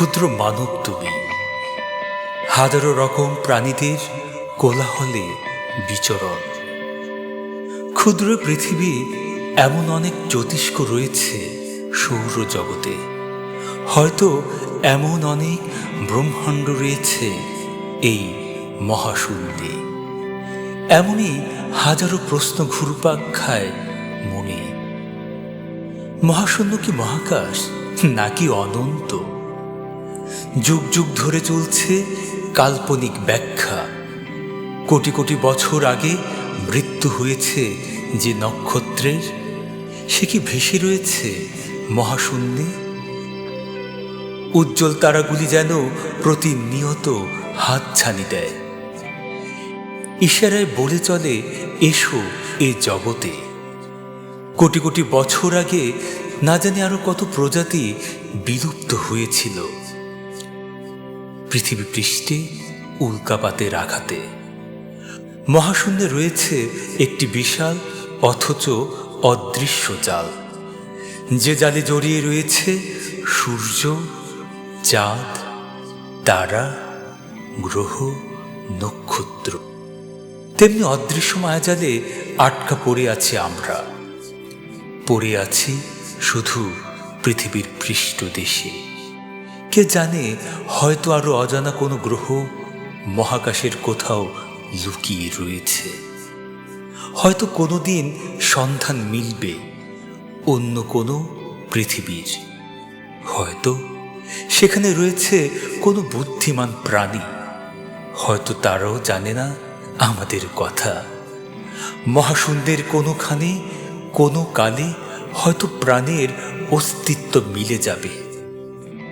ক্ষুদ্র মানব তুমি। হাজারো রকম প্রাণীদের কোলাহলে বিচরণ। ক্ষুদ্র পৃথিবী এমন অনেক জ্যোতিষ্ক রয়েছে সৌরজগতে হয়তো এমন অনেক ব্রহ্মাণ্ড রয়েছে এই মহাশূন্যে। এমনই হাজারো প্রশ্ন ঘুরপাক খায় মনে। মহাশূন্য কি মহাকাশ নাকি অনন্ত? যুগ যুগ ধরে চলছে কাল্পনিক ব্যাখ্যা। কোটি কোটি বছর আগে মৃত্যু হয়েছে যে নক্ষত্রের, সে কি ভেসে রয়েছে মহাশূন্যে? উজ্জ্বল তারাগুলি যেন প্রতিনিয়ত হাত ছানি দেয়। ইশারায় বলে চলে, এসো এ জগতে। কোটি কোটি বছর আগে না জানি আরও কত প্রজাতি বিলুপ্ত হয়েছিল। পৃথিবী পৃষ্ঠে উল্কাপাতের আঘাতে মহাশূন্যে রয়েছে একটি বিশাল অথচ অদৃশ্য জাল। যে জালে জড়িয়ে রয়েছে সূর্য, চাঁদ, তারা, গ্রহ, নক্ষত্র। তেমনি অদৃশ্য মায়াজালে আটকা পড়ে আছি আমরা। পড়ে আছি শুধু পৃথিবীর পৃষ্ঠদেশে। কে জানে, হয়তো আরও অজানা কোনো গ্রহ মহাকাশের কোথাও লুকিয়ে রয়েছে। হয়তো কোনোদিন সন্ধান মিলবে অন্য কোনো পৃথিবীর। হয়তো সেখানে রয়েছে কোনো বুদ্ধিমান প্রাণী। হয়তো তারাও জানে না আমাদের কথা। মহাশূন্যের কোনোখানে, কোনো কালে হয়তো প্রাণের অস্তিত্ব মিলে যাবে।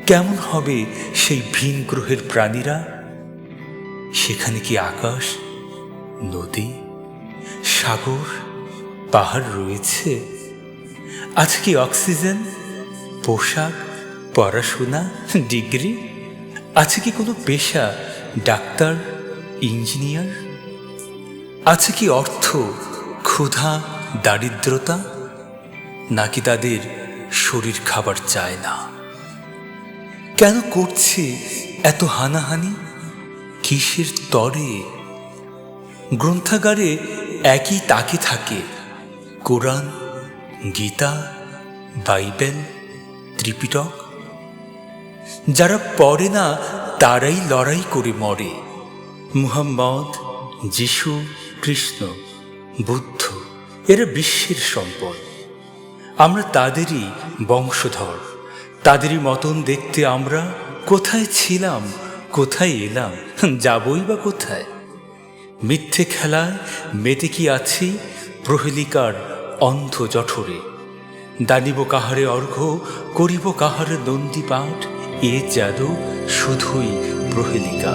কেমন হবে সেই ভিন গ্রহের প্রাণীরা? সেখানে কি আকাশ, নদী, সাগর, পাহাড় রয়েছে? আছে কি অক্সিজেন, পোশাক, পড়াশোনা, ডিগ্রি? আছে কি কোনো পেশা, ডাক্তার, ইঞ্জিনিয়ার? আছে কি অর্থ, ক্ষুধা, দারিদ্রতা? নাকি তাদের শরীর খাবার চায় না? কেন করছে এত হানাহানি? কিসের তরে? গ্রন্থাগারে একই তাকে থাকে। Quran, Gita, Bible, Tripitaka. যারা পড়ে না, তারাই লড়াই করে মরে। মুহাম্মদ, যিশু, কৃষ্ণ, বুদ্ধ, এরা বিশ্বের সম্পদ। আমরা তাদেরই বংশধর। তাদেরই মতন দেখতে আমরা? কোথায় ছিলাম? কোথায় এলাম? যাবই বা কোথায়? মিথ্যে খেলায় মেতে কি আছি? প্রহেলিকার অন্ধ জঠরে। দানিব কাহারে অর্ঘ্য, করিব কাহারে নন্দী পাঠ? এ যাদু শুধুই প্রহেলিকা।